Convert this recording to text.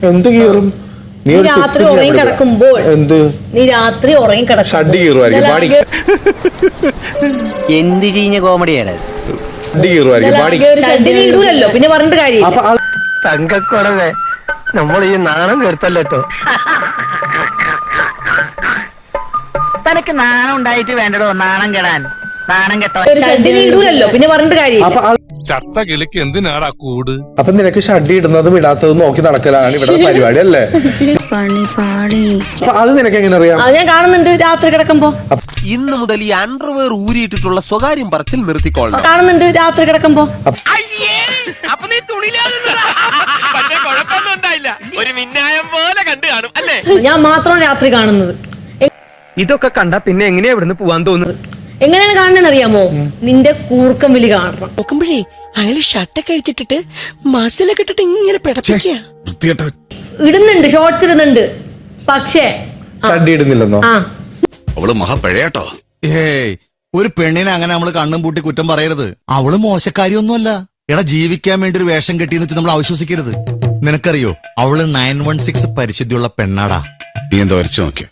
എന്ത് കീറും? നീ രാത്രി ഉറങ്ങി കിടക്കുമ്പോൾ എന്ത്? നീ രാത്രി ഉറങ്ങി ഷഡ്ഡി കീറുമായിരിക്കും പാടി. എന്ത് ചെയ്യുന്ന കോമഡിയാണ് ഷഡ് കീറുമായിരിക്കും പാടി. ഷഡ്ഡിൽ ഇടൂലല്ലോ പിന്നെ പറഞ്ഞിട്ട് കാര്യം അപ്പൊ അത് നമ്മൾ ഈ നാണം കേട്ടല്ലോ തനക്ക് നാണം ഉണ്ടായിട്ട് വേണ്ടടോ? നാണം കെടാൻ. നാണം കെട്ടോ ഒരു ഷഡ്ഡിൽ ഇടൂലല്ലോ പിന്നെ പറഞ്ഞിട്ട് കാര്യം ചത്ത കിളിക്ക് എന്തിനാടാ കൂട്? അപ്പൊ നിനക്ക് ഷഡ്ഡി ഇടുന്നതും ഇടാത്തതും നോക്കി നടക്കലാണ് ഇവിടെ പരിപാടി അല്ലേ അപ്പൊ അത് നിനക്ക് എങ്ങനെ അറിയാം? അത് ഞാൻ കാണുന്നുണ്ട് രാത്രി കിടക്കുമ്പോ. ഇന്ന് മുതൽ ഈ അണ്ടർവെയർ ഊരിയിട്ടിട്ടുള്ള സ്വകാര്യം പറച്ചിൽ നിർത്തിക്കോളാം കാണുന്നുണ്ട് രാത്രി കിടക്കുമ്പോ. അപ്പൊ നീ തുണിയിലാകുന്നതാ പക്ഷെ കുഴപ്പമൊന്നും ഉണ്ടായില്ല ഒരു മിന്നായം പോലെ കണ്ടു കാണും അല്ലേ? ഞാൻ മാത്രം രാത്രി കാണുന്നത്. ഇതൊക്കെ കണ്ട പിന്നെ എങ്ങനെയാ ഇവിടുന്ന് പോവാൻ തോന്നുന്നത്? എങ്ങനെയാണ് കാണണെന്ന് അറിയാമോ? നിന്റെ കൂർക്കം വിളി കാണണം. നോക്കുമ്പോഴേ അയാൾ ഷർട്ടൊക്കെ അഴിച്ചിട്ടിട്ട് മസിലൊക്കെ ഇട്ടിട്ട് ഇങ്ങനെ പിടപ്പിക്കുക ഇടുന്നുണ്ട് ഷോർട്സ് ഇടുന്നുണ്ട്. പക്ഷേ ആ, ഷഡ്ഡി ഇടുന്നില്ലെന്നോ? ആ. അവൾ മഹാപ്പഴയാട്ടോ ഏയ് ഒരു പെണ്ണിനെ അങ്ങനെ നമ്മൾ കണ്ണും പൂട്ടി കുറ്റം പറയരുത്. അവൾ മോശക്കാരിയൊന്നുമല്ല. എടാ ജീവിക്കാൻ വേണ്ടി ഒരു വേഷം കെട്ടിയെന്ന് വെച്ച് നമ്മൾ അവിശ്വസിക്കരുത്. നിനക്കറിയോ അവൾ നയൻ വൺ സിക്സ് പരിശുദ്ധിയുള്ള പെണ്ണാടാ. നീ എന്താ വരച്ചു നോക്കിയ?